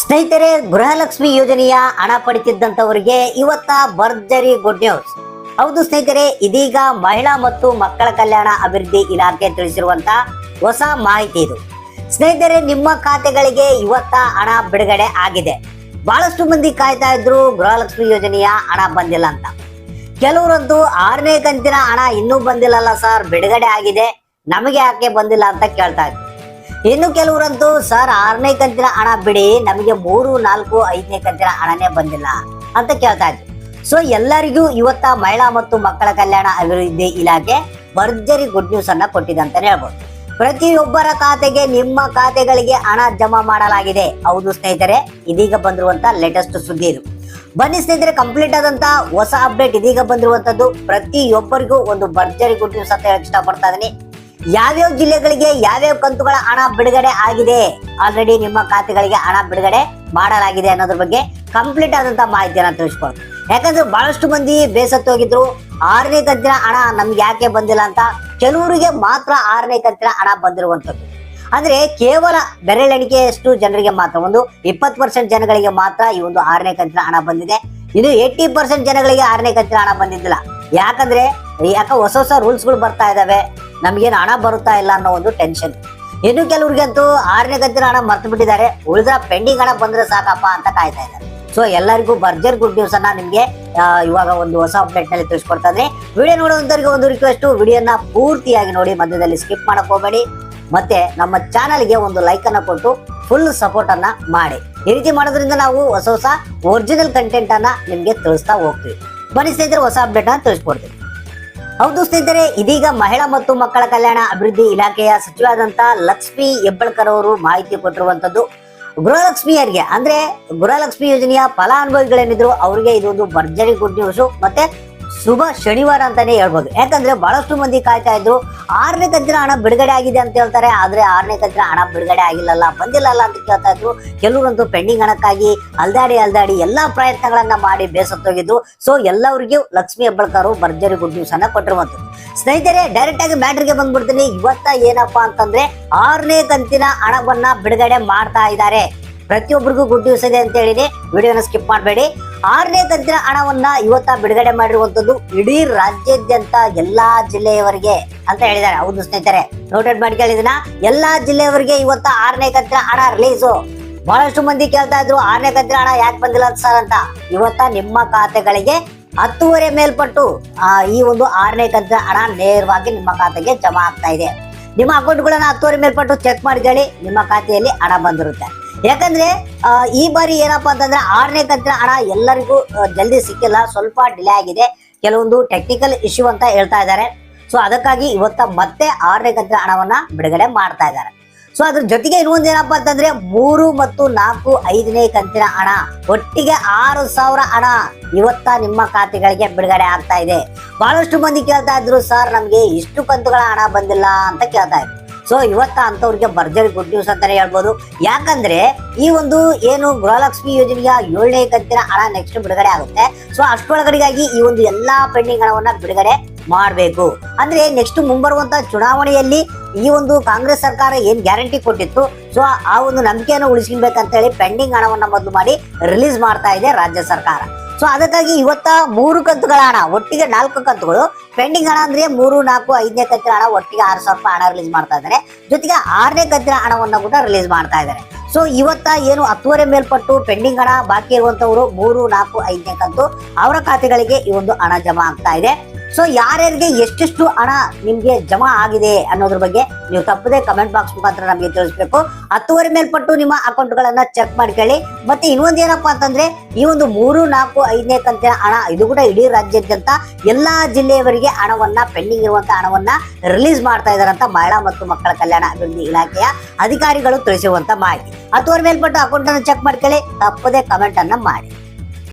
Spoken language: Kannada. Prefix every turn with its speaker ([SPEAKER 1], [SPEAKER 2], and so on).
[SPEAKER 1] ಸ್ನೇಹಿತರೆ, ಗೃಹಲಕ್ಷ್ಮಿ ಯೋಜನೆಯ ಹಣ ಪಡಿತಿದ್ದಂತವರಿಗೆ ಇವತ್ತ ಭರ್ಜರಿ ಗುಡ್ ನ್ಯೂಸ್ ಹೌದು ಸ್ನೇಹಿತರೆ, ಇದೀಗ ಮಹಿಳಾ ಮತ್ತು ಮಕ್ಕಳ ಕಲ್ಯಾಣ ಅಭಿವೃದ್ಧಿ ಇಲಾಖೆ ತಿಳಿಸಿರುವಂತ ಹೊಸ ಮಾಹಿತಿ ಇದು. ಸ್ನೇಹಿತರೆ, ನಿಮ್ಮ ಖಾತೆಗಳಿಗೆ ಇವತ್ತ ಹಣ ಬಿಡುಗಡೆ ಆಗಿದೆ. ಬಹಳಷ್ಟು ಮಂದಿ ಕಾಯ್ತಾ ಇದ್ರು ಗೃಹಲಕ್ಷ್ಮಿ ಯೋಜನೆಯ ಹಣ ಬಂದಿಲ್ಲ ಅಂತ. ಕೆಲವರಂತೂ ಆರನೇ ಕಂತಿನ ಹಣ ಇನ್ನೂ ಬಂದಿಲ್ಲಲ್ಲ ಸರ್, ಬಿಡುಗಡೆ ಆಗಿದೆ. ನಮಗೆ ಯಾಕೆ ಬಂದಿಲ್ಲ ಅಂತ ಕೇಳ್ತಾ ಇದ್ರು. ಇನ್ನು ಕೆಲವರಂತೂ, ಸರ್, ಆರನೇ ಕಂತಿನ ಹಣ ಬಿಡಿ, ನಮಗೆ ಮೂರು, ನಾಲ್ಕು, ಐದನೇ ಕಂತಿನ ಹಣನೇ ಬಂದಿಲ್ಲ ಅಂತ ಕೇಳ್ತಾ ಇದ್ರು. ಸೊ ಎಲ್ಲರಿಗೂ ಇವತ್ತ ಮಹಿಳಾ ಮತ್ತು ಮಕ್ಕಳ ಕಲ್ಯಾಣ ಅಭಿವೃದ್ಧಿ ಇಲಾಖೆ ಭರ್ಜರಿ ಗುಡ್ ನ್ಯೂಸ್ ಅನ್ನ ಕೊಟ್ಟಿದೆ ಅಂತಾನೆ ಹೇಳ್ಬೋದು. ಪ್ರತಿಯೊಬ್ಬರ ಖಾತೆಗೆ, ನಿಮ್ಮ ಖಾತೆಗಳಿಗೆ ಹಣ ಜಮಾ ಮಾಡಲಾಗಿದೆ. ಹೌದು ಸ್ನೇಹಿತರೆ, ಇದೀಗ ಬಂದಿರುವಂತ ಲೇಟೆಸ್ಟ್ ಸುದ್ದಿ ಇದು. ಬನ್ನಿ ಸ್ನೇಹಿತರೆ ಕಂಪ್ಲೀಟ್ ಆದಂತ ಹೊಸ ಅಪ್ಡೇಟ್ ಇದೀಗ ಬಂದಿರುವಂತದ್ದು ಪ್ರತಿಯೊಬ್ಬರಿಗೂ ಒಂದು ಭರ್ಜರಿ ಗುಡ್ ನ್ಯೂಸ್ ಅಂತ ಹೇಳಕ್ ಇಷ್ಟಪಡ್ತಾ ಇದೀನಿ ಯಾವ್ಯಾವ ಜಿಲ್ಲೆಗಳಿಗೆ ಯಾವ್ಯಾವ ಕಂತುಗಳ ಹಣ ಬಿಡುಗಡೆ ಆಗಿದೆ? ಆಲ್ರೆಡಿ ನಿಮ್ಮ ಖಾತೆಗಳಿಗೆ ಹಣ ಬಿಡುಗಡೆ ಮಾಡಲಾಗಿದೆ ಅನ್ನೋದ್ರ ಬಗ್ಗೆ ಕಂಪ್ಲೀಟ್ ಆದಂತ ಮಾಹಿತಿಯನ್ನ ತಿಳಿಸ್ಕೊಡ್ತೀನಿ. ಯಾಕಂದ್ರೆ ಬಹಳಷ್ಟು ಮಂದಿ ಬೇಸತ್ತು ಹೋಗಿದ್ರು. ಆರನೇ ಕಂತಿನ ಹಣ ನಮ್ಗೆ ಯಾಕೆ ಬಂದಿಲ್ಲ ಅಂತ ಕೆಲವರಿಗೆ ಮಾತ್ರ ಆರನೇ ಕಂತಿನ ಹಣ ಬಂದಿರುವಂತದ್ದು ಅಂದ್ರೆ ಕೇವಲ ಬೆರಳೆಣಿಕೆಯಷ್ಟು ಜನರಿಗೆ ಮಾತ್ರ, ಒಂದು ಇಪ್ಪತ್ತು ಪರ್ಸೆಂಟ್ ಜನಗಳಿಗೆ ಮಾತ್ರ ಈ ಒಂದು ಆರನೇ ಕಂತಿನ ಹಣ ಬಂದಿದೆ. ಇದು ಏಯ್ಟಿ ಪರ್ಸೆಂಟ್ ಜನಗಳಿಗೆ ಆರನೇ ಕಂತಿನ ಹಣ ಬಂದಿದ್ದಿಲ್ಲ. ಯಾಕಂದ್ರೆ ಯಾಕ ಹೊಸ ಹೊಸ ರೂಲ್ಸ್ಗಳು ಬರ್ತಾ ಇದಾವೆ. ನಮ್ಗೇನು ಹಣ ಬರುತ್ತಾ ಇಲ್ಲ ಅನ್ನೋ ಒಂದು ಟೆನ್ಷನ್ ಇನ್ನು ಕೆಲವ್ರಿಗಂತೂ ಆರನೇ ಗಂಟೆ ಹಣ ಮರ್ತು ಬಿಟ್ಟಿದ್ದಾರೆ. ಉಳಿದ ಪೆಂಡಿಂಗ್ ಹಣ ಬಂದ್ರೆ ಸಾಕಪ್ಪ ಅಂತ ಕಾಯ್ತಾ ಇದ್ದಾರೆ. ಸೊ ಎಲ್ಲರಿಗೂ ಬರ್ಜರ್ ಗುಡ್ ನ್ಯೂಸ್ ಅನ್ನ ನಿಮ್ಗೆ ಇವಾಗ ಒಂದು ಹೊಸ ಅಪ್ಡೇಟ್ನಲ್ಲಿ ತಿಳಿಸ್ಕೊಡ್ತಾ ಇದ್ರೆ ವಿಡಿಯೋ ನೋಡುವಂತವ್ರಿಗೆ ಒಂದು ರಿಕ್ವೆಸ್ಟ್ ವಿಡಿಯೋನ ಪೂರ್ತಿಯಾಗಿ ನೋಡಿ, ಮಧ್ಯದಲ್ಲಿ ಸ್ಕಿಪ್ ಮಾಡಕ್ ಹೋಗಬೇಡಿ. ಮತ್ತೆ ನಮ್ಮ ಚಾನಲ್ಗೆ ಒಂದು ಲೈಕ್ ಅನ್ನ ಕೊಟ್ಟು ಫುಲ್ ಸಪೋರ್ಟ್ ಅನ್ನ ಮಾಡಿ. ಈ ರೀತಿ ಮಾಡೋದ್ರಿಂದ ನಾವು ಹೊಸ ಹೊಸ ಒರಿಜಿನಲ್ ಕಂಟೆಂಟ್ ಅನ್ನ ನಿಮ್ಗೆ ತಿಳಿಸ್ತಾ ಹೋಗ್ತೀವಿ. ಬನ್ನಿ ಸ್ನೇಹಿತರೆ, ಹೊಸ ಅಪ್ಡೇಟ್ ಅನ್ನ ತಿಳಿಸ್ಕೊಡ್ತೀವಿ ಹೌದು ಸ್ನೇಹಿತರೆ, ಇದೀಗ ಮಹಿಳಾ ಮತ್ತು ಮಕ್ಕಳ ಕಲ್ಯಾಣ ಅಭಿವೃದ್ಧಿ ಇಲಾಖೆಯ ಸಚಿವರಾದಂತ ಲಕ್ಷ್ಮಿ ಹೆಬ್ಬಳ್ಕರ್ ಅವರು ಮಾಹಿತಿ ಕೊಟ್ಟಿರುವಂತದ್ದು, ಗೃಹಲಕ್ಷ್ಮಿಯರಿಗೆ, ಅಂದ್ರೆ ಗೃಹಲಕ್ಷ್ಮಿ ಯೋಜನೆಯ ಫಲಾನುಭವಿಗಳೇನಿದ್ರು ಅವರಿಗೆ ಇದೊಂದು ಭರ್ಜರಿ ಗುಡ್ ನ್ಯೂಸ್ ಮತ್ತೆ ಶುಭ ಶನಿವಾರ ಅಂತಾನೆ ಹೇಳ್ಬೋದು. ಯಾಕಂದ್ರೆ ಬಹಳಷ್ಟು ಮಂದಿ ಕಾಯ್ತಾ ಇದ್ರು, ಆರನೇ ಕಂತಿನ ಹಣ ಬಿಡುಗಡೆ ಆಗಿದೆ ಅಂತ ಹೇಳ್ತಾರೆ, ಆದ್ರೆ ಆರನೇ ಕಂತಿನ ಹಣ ಬಿಡುಗಡೆ ಆಗಿಲ್ಲಲ್ಲ, ಬಂದಿಲ್ಲಲ್ಲ ಅಂತ ಕೇಳ್ತಾ ಇದ್ರು. ಕೆಲವರಂತೂ ಪೆಂಡಿಂಗ್ ಹಣಕ್ಕಾಗಿ ಅಲ್ದಾಡಿ ಅಲ್ದಾಡಿ ಎಲ್ಲಾ ಪ್ರಯತ್ನಗಳನ್ನ ಮಾಡಿ ಬೇಸತ್ತೋಗಿದ್ದು. ಸೊ ಎಲ್ಲರಿಗೂ ಲಕ್ಷ್ಮಿ ಹೆಬ್ಬಳ್ಕರ್ ಭರ್ಜರಿ ಗುಡ್ ನ್ಯೂಸ್ ಅನ್ನ ಕೊಟ್ಟಿರುವಂತದ್ದು ಸ್ನೇಹಿತರೆ ಡೈರೆಕ್ಟ್ ಆಗಿ ಮ್ಯಾಟ್ರಿಗೆ ಬಂದ್ಬಿಡ್ತೀನಿ. ಇವತ್ತ ಏನಪ್ಪಾ ಅಂತಂದ್ರೆ ಆರನೇ ಕಂತಿನ ಹಣವನ್ನ ಬಿಡುಗಡೆ ಮಾಡ್ತಾ ಇದ್ದಾರೆ. ಪ್ರತಿಯೊಬ್ಬರಿಗೂ ಗುಡ್ ನ್ಯೂಸ್ ಇದೆ ಅಂತ ಹೇಳಿದೆ ವಿಡಿಯೋನ ಸ್ಕಿಪ್ ಮಾಡಬೇಡಿ. ಆರನೇ ತಂತ್ರ ಹಣವನ್ನ ಇವತ್ತ ಬಿಡುಗಡೆ ಮಾಡಿರುವಂತದ್ದು ಇಡೀ ರಾಜ್ಯಾದ್ಯಂತ ಎಲ್ಲಾ ಜಿಲ್ಲೆಯವರಿಗೆ ಅಂತ ಹೇಳಿದ್ದಾರೆ. ಹೌದು ಸ್ನೇಹಿತರೆ ನೋಟೆಡ್ ಇದನ್ನ ಎಲ್ಲಾ ಜಿಲ್ಲೆಯವರಿಗೆ ಇವತ್ತ ಆರನೇ ಕಂತಿನ ಹಣ ರಿಲೀಸು ಬಹಳಷ್ಟು ಮಂದಿ ಕೇಳ್ತಾ ಇದ್ರು, ಆರನೇ ಕಂತಿನ ಹಣ ಯಾಕೆ ಬಂದಿಲ್ಲ ಸರ್ ಅಂತ. ಇವತ್ತ ನಿಮ್ಮ ಖಾತೆಗಳಿಗೆ ಹತ್ತುವರೆ ಮೇಲ್ಪಟ್ಟು ಈ ಒಂದು ಆರನೇ ಕಂತಿನ ಹಣ ನೇರವಾಗಿ ನಿಮ್ಮ ಖಾತೆಗೆ ಜಮಾ ಆಗ್ತಾ ಇದೆ. ನಿಮ್ಮ ಅಕೌಂಟ್ಗಳನ್ನ ಹತ್ತುವರೆ ಮೇಲ್ಪಟ್ಟು ಚೆಕ್ ಮಾಡ್ಕೊಳ್ಳಿ ನಿಮ್ಮ ಖಾತೆಯಲ್ಲಿ ಹಣ ಬಂದಿರುತ್ತೆ. ಯಾಕಂದ್ರೆ ಈ ಬಾರಿ ಏನಪ್ಪಾ ಅಂತಂದ್ರೆ ಆರನೇ ಕಂತಿನ ಹಣ ಎಲ್ಲರಿಗೂ ಜಲ್ದಿ ಸಿಕ್ಕಿಲ್ಲ, ಸ್ವಲ್ಪ ಡಿಲೇ ಆಗಿದೆ. ಕೆಲವೊಂದು ಟೆಕ್ನಿಕಲ್ ಇಶ್ಯೂ ಅಂತ ಹೇಳ್ತಾ ಇದ್ದಾರೆ. ಸೊ ಅದಕ್ಕಾಗಿ ಇವತ್ತ ಮತ್ತೆ ಆರನೇ ಕಂತಿನ ಹಣವನ್ನ ಬಿಡುಗಡೆ ಮಾಡ್ತಾ ಇದ್ದಾರೆ. ಸೊ ಅದ್ರ ಜೊತೆಗೆ ಇನ್ನೊಂದು ಏನಪ್ಪಾ ಅಂತಂದ್ರೆ ಮೂರು ಮತ್ತು ನಾಲ್ಕು ಐದನೇ ಕಂತಿನ ಹಣ. ಒಟ್ಟಿಗೆ ಆರು ಸಾವಿರ ಹಣ ಇವತ್ತ ನಿಮ್ಮ ಖಾತೆಗಳಿಗೆ ಬಿಡುಗಡೆ ಆಗ್ತಾ ಇದೆ. ಬಹಳಷ್ಟು ಮಂದಿ ಕೇಳ್ತಾ ಇದ್ರು, ಸರ್, ನಮ್ಗೆ ಇಷ್ಟು ಕಂತುಗಳ ಹಣ ಬಂದಿಲ್ಲ ಅಂತ ಕೇಳ್ತಾ ಇದ್ರು. ಸೊ ಇವತ್ತ ಅಂತವ್ರಿಗೆ ಭರ್ಜರಿ ಗುಡ್ ನ್ಯೂಸ್ ಅಂತಾನೆ ಹೇಳ್ಬೋದು. ಯಾಕಂದ್ರೆ ಈ ಒಂದು ಏನು ಗೃಹಲಕ್ಷ್ಮಿ ಯೋಜನೆಯ ಏಳನೇ ಕಂತಿನ ಹಣ ನೆಕ್ಸ್ಟ್ ಬಿಡುಗಡೆ ಆಗುತ್ತೆ. ಸೊ ಅಷ್ಟೊಳಗಡೆಗಾಗಿ ಈ ಒಂದು ಎಲ್ಲಾ ಪೆಂಡಿಂಗ್ ಹಣವನ್ನ ಬಿಡುಗಡೆ ಮಾಡಬೇಕು. ಅಂದ್ರೆ ನೆಕ್ಸ್ಟ್ ಮುಂಬರುವಂತ ಚುನಾವಣೆಯಲ್ಲಿ ಈ ಒಂದು ಕಾಂಗ್ರೆಸ್ ಸರ್ಕಾರ ಏನ್ ಗ್ಯಾರಂಟಿ ಕೊಟ್ಟಿತ್ತು? ಸೊ ಆ ಒಂದು ನಂಬಿಕೆಯನ್ನು ಉಳಿಸ್ಕೊಬೇಕಂತ ಹೇಳಿ ಪೆಂಡಿಂಗ್ ಹಣವನ್ನ ಮೊದಲು ಮಾಡಿ ರಿಲೀಸ್ ಮಾಡ್ತಾ ಇದೆ ರಾಜ್ಯ ಸರ್ಕಾರ. ಸೊ ಅದಕ್ಕಾಗಿ ಇವತ್ತ ಮೂರು ಕಂತುಗಳ ಹಣ, ಒಟ್ಟಿಗೆ ನಾಲ್ಕು ಕಂತುಗಳು. ಪೆಂಡಿಂಗ್ ಹಣ ಅಂದ್ರೆ ಮೂರು, ನಾಲ್ಕು, ಐದನೇ ಕಂತಿನ ಹಣ ಒಟ್ಟಿಗೆ ಆರು ಸಾವಿರ ರೂಪಾಯಿ ಹಣ ರಿಲೀಸ್ ಮಾಡ್ತಾ ಇದ್ದಾರೆ. ಜೊತೆಗೆ ಆರನೇ ಕಂತಿನ ಹಣವನ್ನ ಕೂಡ ರಿಲೀಸ್ ಮಾಡ್ತಾ ಇದ್ದಾರೆ. ಸೊ ಇವತ್ತ ಏನು ಹತ್ತುವರೆ ಮೇಲ್ಪಟ್ಟು ಪೆಂಡಿಂಗ್ ಹಣ ಬಾಕಿ ಇರುವಂತವರು ಮೂರು, ನಾಲ್ಕು, ಐದನೇ ಕಂತು ಅವರ ಖಾತೆಗಳಿಗೆ ಈ ಒಂದು ಹಣ ಜಮಾ ಆಗ್ತಾ ಇದೆ. ಸೊ ಯಾರ್ಯಾರಿಗೆ ಎಷ್ಟೆಷ್ಟು ಹಣ ನಿಮ್ಗೆ ಜಮಾ ಆಗಿದೆ ಅನ್ನೋದ್ರ ಬಗ್ಗೆ ನೀವು ತಪ್ಪದೇ ಕಮೆಂಟ್ ಬಾಕ್ಸ್ ಮುಖಾಂತರ ನಮಗೆ ತಿಳಿಸ್ಬೇಕು. ಹತ್ತುವರೆ ಮೇಲ್ಪಟ್ಟು ನಿಮ್ಮ ಅಕೌಂಟ್ಗಳನ್ನ ಚೆಕ್ ಮಾಡ್ಕೊಳ್ಳಿ. ಮತ್ತೆ ಇನ್ನೊಂದು ಏನಪ್ಪಾ ಅಂತಂದ್ರೆ, ಈ ಒಂದು ಮೂರು, ನಾಲ್ಕು, ಐದನೇ ಕಂತಿನ ಹಣ, ಇದು ಕೂಡ ಇಡೀ ರಾಜ್ಯಾದ್ಯಂತ ಎಲ್ಲಾ ಜಿಲ್ಲೆಯವರಿಗೆ ಹಣವನ್ನ ಪೆಂಡಿಂಗ್ ಇರುವಂತಹ ಹಣವನ್ನ ರಿಲೀಸ್ ಮಾಡ್ತಾ ಇದ್ದಾರೆ ಮಹಿಳಾ ಮತ್ತು ಮಕ್ಕಳ ಕಲ್ಯಾಣ ಅಭಿವೃದ್ಧಿ ಇಲಾಖೆಯ ಅಧಿಕಾರಿಗಳು ತಿಳಿಸುವಂತ ಮಾಹಿತಿ. ಹತ್ತುವರೆ ಮೇಲ್ಪಟ್ಟು ಅಕೌಂಟ್ ಅನ್ನು ಚೆಕ್ ಮಾಡ್ಕೊಳ್ಳಿ. ತಪ್ಪದೇ ಕಮೆಂಟ್ ಅನ್ನ ಮಾಡಿ.